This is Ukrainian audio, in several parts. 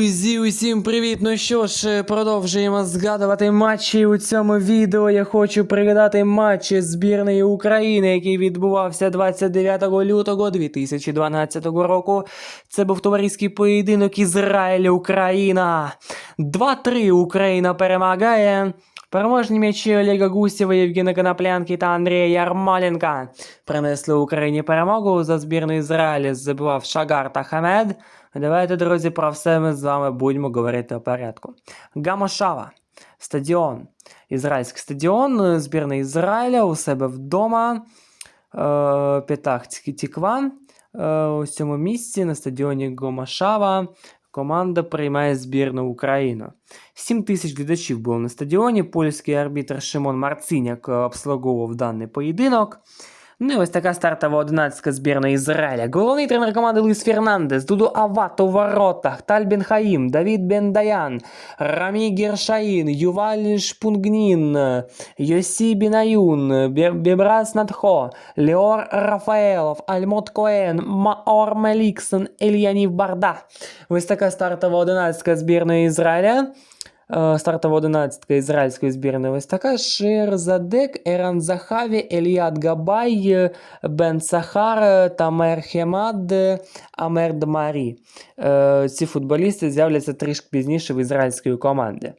Друзі, усім привіт! Ну що ж, продовжуємо згадувати матчі у цьому відео. Я хочу пригадати матч збірної України, який відбувався 29 лютого 2012 року. Це був товариський поєдинок Ізраїль-Україна. 2-3 Україна перемагає. Переможні м'ячі Олега Гусєва, Євгена Коноплянки та Андрія Ярмоленка принесли Україні перемогу за збірну Ізраїля, забивав Шагар та Хамед. Давайте, друзі, про все ми з вами будемо говорити у порядку. Гамошава, стадіон, ізраїльський стадіон, е, збірна Ізраїля у себе вдома. Е, П'ятах Тіква. Е, у цьому місці на стадіоні Гомашава команда приймає збірну Україну. 7 тисяч глядачів було на стадіоні. Польський арбітр Шимон Марциняк обслуговував даний поєдинок. Ну і ось така стартова одинадцятка збірної Ізраїля. Головний тренер команди Луїс Фернандес, Дуду Ават у воротах, Таль Бен Хаїм, Давід Бен Даян, Рамі Гершаїн, Юваль Шпунгнін, Йосі Бінаюн, Бебрас Надхо, Леор Рафаелов, Альмот Коен, Маор Меліксон, Ільянів Барда. Ось така стартова одинадцятка збірної Ізраїля. Е, Стартова одинадцятка ізраїльської збірної ось така. Ширзадек, Еран Захаві, Еліад Габай, Бен Сахар, Тамер Хемад, Амер Дмарі. Е, Ці футболісти з'являться трішки пізніше в ізраїльської команди.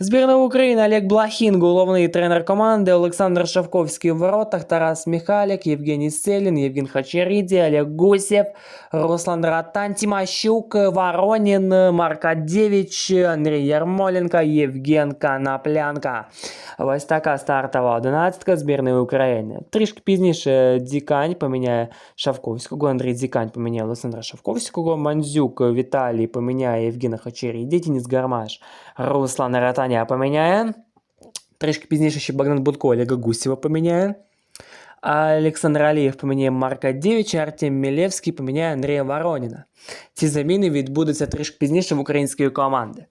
Збірна України Олег Блахін, головний тренер команди, Олександр Шавковський у воротах, Тарас Міхалік, Євгеній Селін, Євген Хачеріді, Олег Гусєв, Руслан Ратан, Тимощук, Воронін, Марка Маркадєвич, Андрій Ярмоленко, Євген Канаплянка. Ось така стартова одинадцятка збірної України. Трішки пізніше Дзікань поміняє Шавковського, Андрій Дзікань поміняє Олександра Шавковського, Мандзюк Віталій поміняє Євгена Хачеріді, Денис Гармаш, Руслан Ратаня поміняє. Трішки пізніше ще Богдан Будко Олега Гусєва поміняє. А Олександр Алієв поміняє Марка Дєвіча, Артем Мілєвський поміняє Андрія Вороніна. Ці заміни відбудуться трішки пізніше в української команди.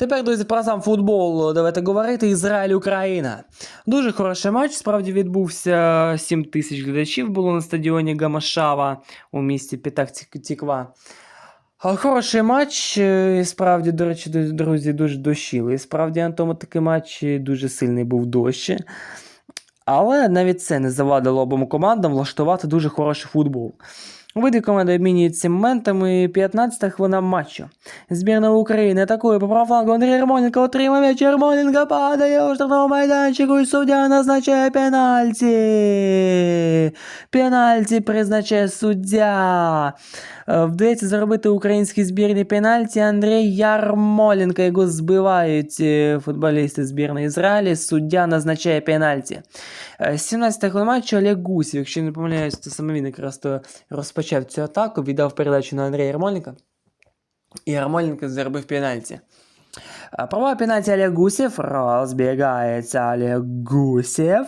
Тепер, друзі, про сам футбол давайте говорити. Ізраїль-Україна. Дуже хороший матч. Справді відбувся 7 тисяч глядачів було на стадіоні Гамашава у місті Пітах Тіква. Хороший матч, е, і справді, до речі, друзі, дуже дощили. І справді на тому такий матч е, дуже сильний був дощ. Але навіть це не завадило обом командам влаштувати дуже хороший футбол. Обидві команди обмінюються моментами 15 хвилина матчу. Збірна України атакує по правому флангу Андрій Ярмоленко отримав м'яч. Ярмоленко падає у штрафному майданчику і суддя назначає пенальті. Пенальті призначає суддя. Е, Вдається заробити українській збірні пенальті Андрій Ярмоленко. Його збивають е, футболісти збірної Ізраїлі. Суддя назначає пенальті. Е, 17 хвилин матчу Олег Гусів, якщо не помиляюсь, то саме він якраз то розпочав цю атаку, віддав передачу на Андрія Ярмоленка. І Ярмоленко заробив пенальті. А, Пробиває пенальті Олег Гусев, розбігається Олег Гусев.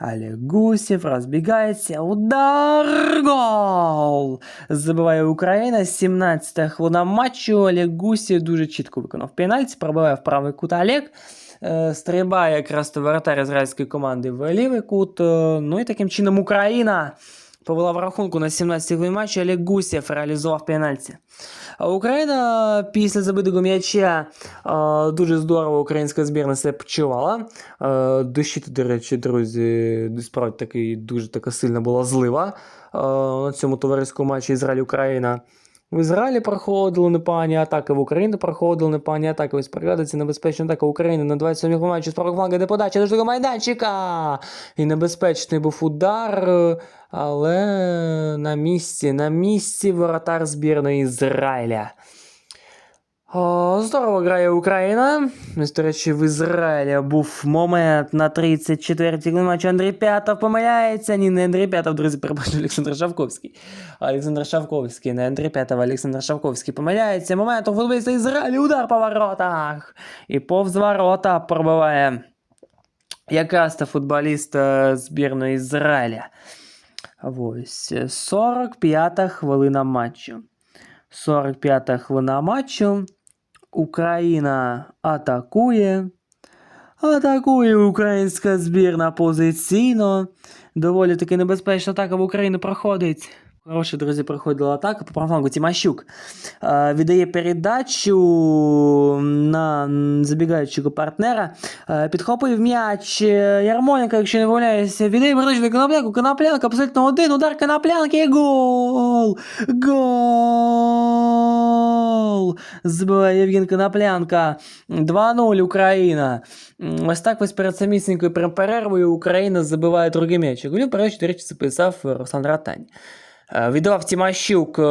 Олег Гусев розбігається, удар, гол! Забиває Україна, 17 хвилина матчу, Олег Гусев дуже чітко виконав пенальті, пробиває в правий кут Олег. Е, Стрибає якраз то воротар ізраїльської команди в лівий кут. е, Ну і таким чином Україна Повела в рахунку на 17-й матчі, але Гусєв реалізував пенальті. Україна після забитого м'яча дуже здорово українська збірна себе почувала. Дощити, до речі, друзі, справді таки дуже така сильна була злива на цьому товариському матчі Ізраїль-Україна. В Ізраїлі проходили непогані атаки, в Україні проходили непогані атаки. Ось приглядається небезпечна атака України на 27 матчі з правого фланга, де подача до штрафного майданчика. І небезпечний був удар, е, але на місці, на місці воротар збірної Ізраїля. Здорово грає Україна. До речі, в Ізраїлі був момент на 34-й хвилині матчу. Андрій П'ятов помиляється. Ні, не Андрій П'ятов, друзі, перепрошую, Олександр Шавковський. Олександр Шавковський, не Андрій П'ятов, Олександр Шавковський помиляється. Момент у футболіста Ізраїлю, удар по воротах. І повз ворота пробиває якраз то футболіст е, збірної Ізраїля. Ось, е, 45-та хвилина матчу. 45-та хвилина матчу. Україна атакує. Атакує українська збірна позиційно. Доволі таки небезпечна атака в Україну проходить. Хороші друзі, проходила атака по правому. Тимощук е, віддає передачу на забігаючого партнера. Е, підхопив м'яч е, Ярмоленко, якщо не помиляюся, віддає передачу на Коноплянку. Коноплянка абсолютно один. Удар Коноплянки і гол! Гол! Збиває Євген Коноплянка. 2-0 Україна. Ось так ось перед самісінькою перервою Україна забиває другий м'яч. Голів передачу, до речі, записав е, Руслан Ратань. Е, Віддавав Тимощук, е,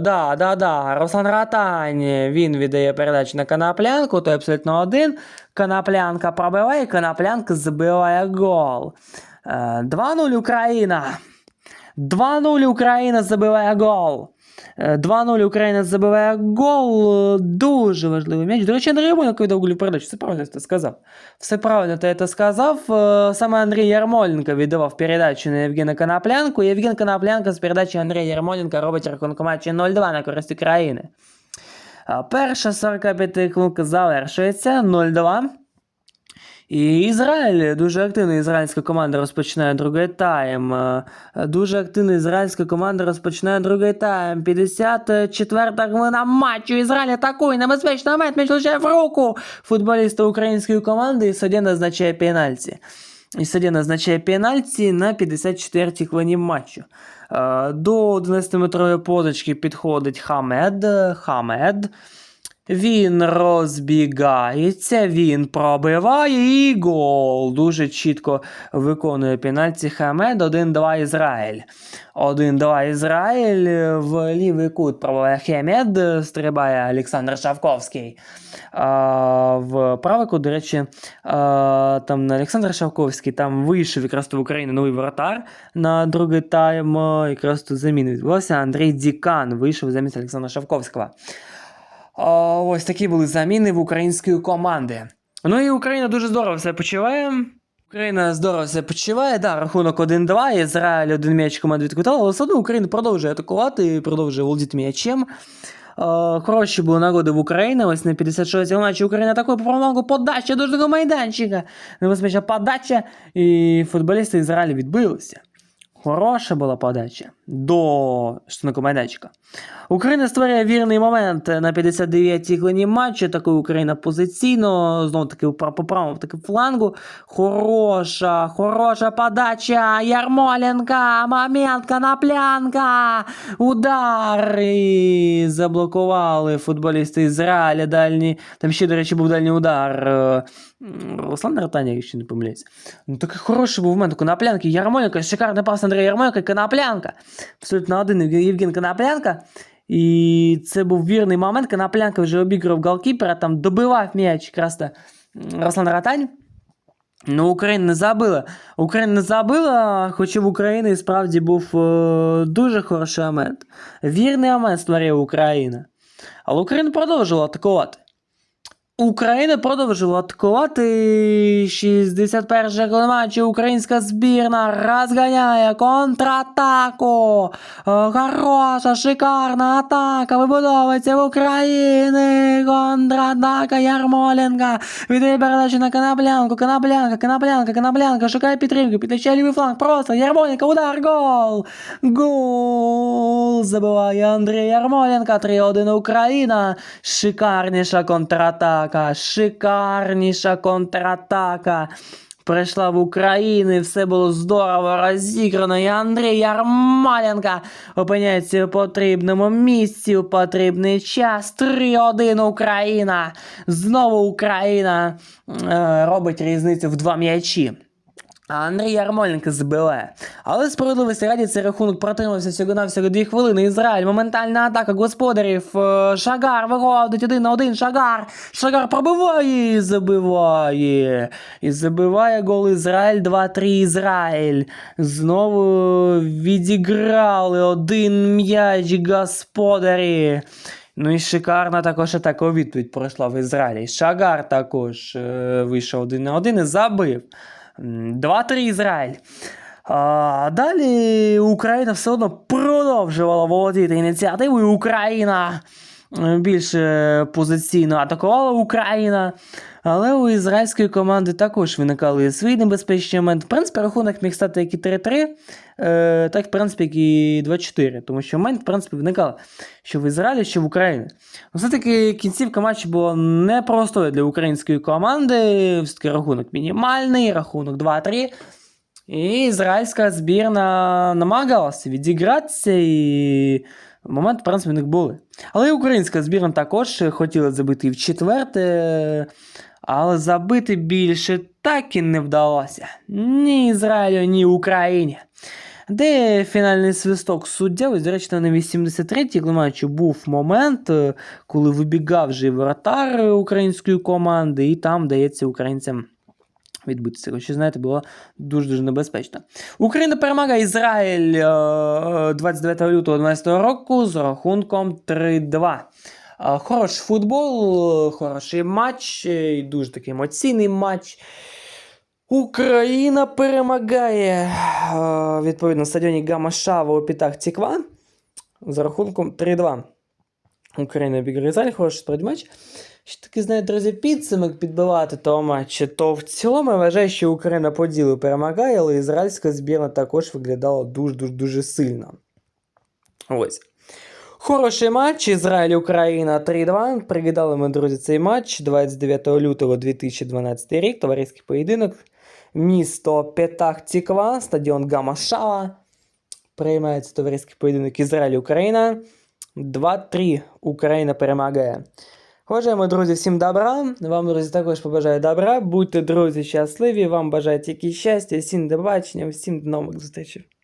да, да, да, Руслан Ратань, він віддає передачу на Коноплянку, той абсолютно один. Коноплянка пробиває, Коноплянка забиває гол. Е, 2-0 Україна. 2-0 Україна забиває гол. Е, 2-0 Україна забиває гол. Е, Дуже важливий м'яч. До речі, Андрій Ярмоленко віддав голів передачу. Все правильно ти сказав. Все правильно ти це сказав. Е, Саме Андрій Ярмоленко віддавав передачу на Євгена Коноплянку. Євген Коноплянка з передачі Андрія Ярмоленка робить рахунок матчі 0-2 на користь України. Перша 45 хвилинка завершується 0-2. І Ізраїль, дуже активна ізраїльська команда розпочинає другий тайм. Е, Дуже активна ізраїльська команда розпочинає другий тайм. 54-та хвилина матчу. Ізраїль атакує. Небезпечний момент. М'яч влучає в руку футболіста української команди. І суддя назначає пенальті. І суддя назначає пенальті на 54-й хвилині матчу. Е, До 11-метрової позначки підходить Хамед. Хамед. Він розбігається, він пробиває і гол. Дуже чітко виконує пенальті Хамед. 1-2 Ізраїль. 1-2 Ізраїль. В лівий кут пробиває Хемед. Стрибає Олександр Шавковський. А, в правий кут, до речі, а, там не Олександр Шавковський, там вийшов якраз в Україні новий воротар на другий тайм. Якраз тут заміни відбулося. Андрій Дікан вийшов замість Олександра Шавковського. Ось такі були заміни в української команди. Ну і Україна дуже здорово все почуває. Україна здорово все почуває. Да, рахунок 1-2. Ізраїль один м'яч команда відквитала, але все одно Україна продовжує атакувати і продовжує володіти м'ячем. Хороші були нагоди в Україні. Ось на 56-й матчі Україна такою по флангу подача до майданчика. Небезпечна подача, і футболісти Ізраїлю відбилися. Хороша була подача до штанку майданчика. Україна створює вірний момент на 59-й хвилині матчу. Такою Україна позиційно, знову таки по правому таки флангу. Хороша, хороша подача. Ярмоленка, момент, коноплянка. Удар. І заблокували футболісти Ізраїля. Дальній. Там ще, до речі, був дальній удар. е, Руслан Ротаня, якщо не помиляюсь. Ну такий хороший був момент. Коноплянки, Ярмоленко, шикарний пас Андрія Ярмоленка, Коноплянка. Абсолютно один Євген Коноплянка. І це був вірний момент. Коноплянка вже обіграв голкіпера, там добивав м'яч якраз Руслан Ротань. Ну, Україна не забила. Україна не забила, хоча в Україні справді був е, дуже хороший момент. Вірний момент створила Україна. Але Україна продовжувала атакувати. Україна продовжила атакувати 61 хвилина матчу. Українська збірна розганяє контратаку. Е, Хороша, шикарна атака вибудовується в Україні. Контратака Ярмоленка. Віддає передачу на Коноплянку. Коноплянка, Коноплянка, Коноплянка. Шукає підтримку. Підключає лівий фланг. Просто Ярмоленка. Удар. Гол. Гол. Забиває Андрій Ярмоленка. 3-1 Україна. Шикарніша контратака. Шикарніша контратака. Прийшла в Україну, все було здорово розіграно. І Андрій Ярмоленко опиняється в потрібному місці, у потрібний час. 3-1 Україна. Знову Україна е, робить різницю в два м'ячі. А Андрій Ярмоленко забиває. Але справедливості раді цей рахунок протримався всього на всього 2 хвилини. Ізраїль, моментальна атака господарів. Е, Шагар виходить один на один. Шагар. Шагар пробиває і забиває. І забиває гол Ізраїль 2-3 Ізраїль. Знову відіграли один м'яч господарі. Ну і шикарна також атака відповідь пройшла в Ізраїлі. Шагар також е, вийшов один на один і забив. М, 2-3 Ізраїль. А далі Україна все одно продовжувала володіти ініціативою. Україна більше позиційно атакувала Україна. Але у ізраїльської команди також виникали свої небезпечні моменти. В принципі, рахунок міг стати як і 3-3, е, так, в принципі, як і 2-4. Тому що момент, в принципі, виникав що в Ізраїлі, що в Україні. Ну, Все-таки кінцівка матчу була непростою для української команди. Все-таки рахунок мінімальний, рахунок 2-3. І ізраїльська збірна намагалася відігратися, і момент, в принципі, в них були. Але і українська збірна також хотіла забити і в четверте, але забити більше так і не вдалося. Ні Ізраїлю, ні Україні. Де фінальний свисток суддя, ось, до речі, на 83-й матчі був момент, е, коли вибігав вже воротар української команди, і там дається українцям відбитися. Хоча, знаєте, було дуже-дуже небезпечно. Україна перемагає Ізраїль е, 29 лютого 2012 року з рахунком 3-2. Е, Хороший футбол, е, хороший матч, е, і дуже такий емоційний матч. Україна перемагає е, відповідно на стадіоні Гамашава у Пітах Тіква за рахунком 3-2. Україна обіграє Ізраїль, хороший справді матч. Ще таки, знаєте, друзі, підсумок підбивати того матчу, то в цілому я вважаю, що Україна по ділу перемагає, але ізраїльська збірна також виглядала дуже-дуже дуже сильно. Ось. Хороший матч. Ізраїль-Україна 3-2. Пригадали ми, друзі, цей матч 29 лютого 2012 рік. Товариський поєдинок. Місто Петах Тіква, стадіон Гамашава. Приймається товариський поєдинок Ізраїль-Україна. 2-3. Україна перемагає. Бажаємо, друзі, всім добра. Вам, друзі, також побажаю добра. Будьте, друзі, щасливі. Вам бажаю тільки щастя, всім до бачення, всім до нових зустрічей.